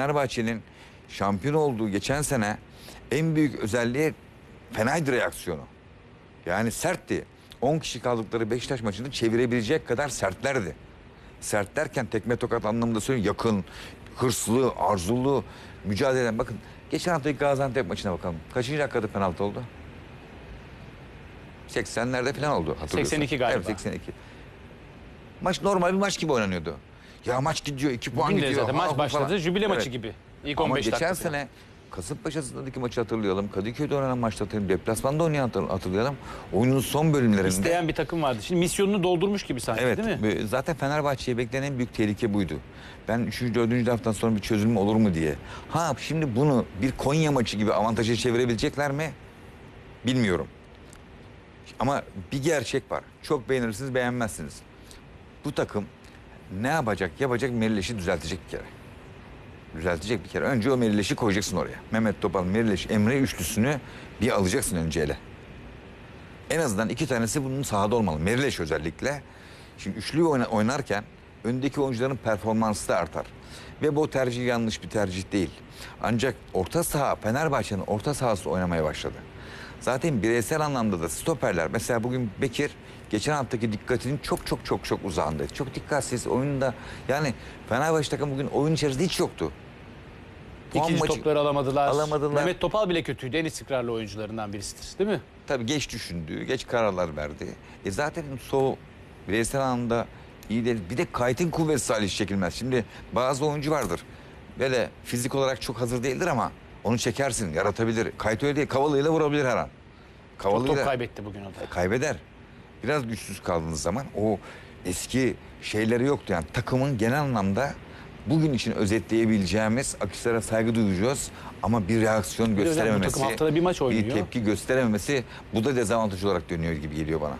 Fenerbahçe'nin şampiyon olduğu geçen sene en büyük özelliği fenaydı reaksiyonu. Yani sertti. 10 kişi kaldıkları Beşiktaş maçını çevirebilecek kadar sertlerdi. Sert derken tekme tokat anlamında söylüyorum. Yakın, hırslı, arzulu, mücadele eden. Bakın geçen haftaki Gaziantep maçına bakalım. Kaçıncı dakikada penaltı oldu? 80'lerde falan oldu hatırlıyorsun. 82 galiba. Evet 82. Maç normal bir maç gibi oynanıyordu. Ya maç gidiyor, 2 puan Bugün de gidiyor. zaten ha, maç başladı. falan. Jübile maçı Evet. gibi. İlk Ama 15 geçen dakika. sene Kasımpaşa stadındaki maçı hatırlayalım. Kadıköy'de oynanan maçı hatırlayalım. Deplasmanda oynayan hatır- hatırlayalım. Oyunun son bölümlerinde. İsteyen bir takım vardı. Şimdi misyonunu doldurmuş gibi sanki Evet. değil mi? ve Zaten Fenerbahçe'ye beklenen en büyük tehlike buydu. Ben 3. 4. haftadan sonra bir çözüm olur mu diye. Ha şimdi bunu bir Konya maçı gibi avantaja çevirebilecekler mi? Bilmiyorum. Ama bir gerçek var. Çok beğenirsiniz, beğenmezsiniz. Bu takım ne yapacak, yapacak Merileş'i düzeltecek bir kere. Düzeltecek bir kere. Önce o Merileş'i koyacaksın oraya. Mehmet Topal, Merileş, Emre üçlüsünü bir alacaksın önce ele. En azından iki tanesi bunun sahada olmalı. Merileş özellikle. Şimdi üçlüyü oyna- oynarken öndeki oyuncuların performansı da artar. Ve bu tercih yanlış bir tercih değil. Ancak orta saha, Fenerbahçe'nin orta sahası oynamaya başladı. Zaten bireysel anlamda da stoperler. Mesela bugün Bekir geçen haftaki dikkatinin çok çok çok çok uzağında. Çok dikkatsiz oyunda. Yani Fenerbahçe takım bugün oyun içerisinde hiç yoktu. Puan İkinci maçı- topları alamadılar. Alamadılar. Mehmet Topal bile kötüydü. En istikrarlı oyuncularından birisidir. Değil mi? Tabii geç düşündü, geç kararlar verdi. E zaten so bireysel anlamda iyi değil. Bir de kayıtın kuvveti salih çekilmez. Şimdi bazı oyuncu vardır. Böyle fizik olarak çok hazır değildir ama onu çekersin, yaratabilir. Kayıt öyle değil, kavalıyla vurabilir her an. Çok Kavalıyla top kaybetti bugün o da. kaybeder. Biraz güçsüz kaldığınız zaman o eski şeyleri yoktu. Yani takımın genel anlamda bugün için özetleyebileceğimiz akışlara saygı duyacağız ama bir reaksiyon gösterememesi, takım haftada bir maç oynuyor. bir tepki gösterememesi bu da dezavantaj olarak dönüyor gibi geliyor bana.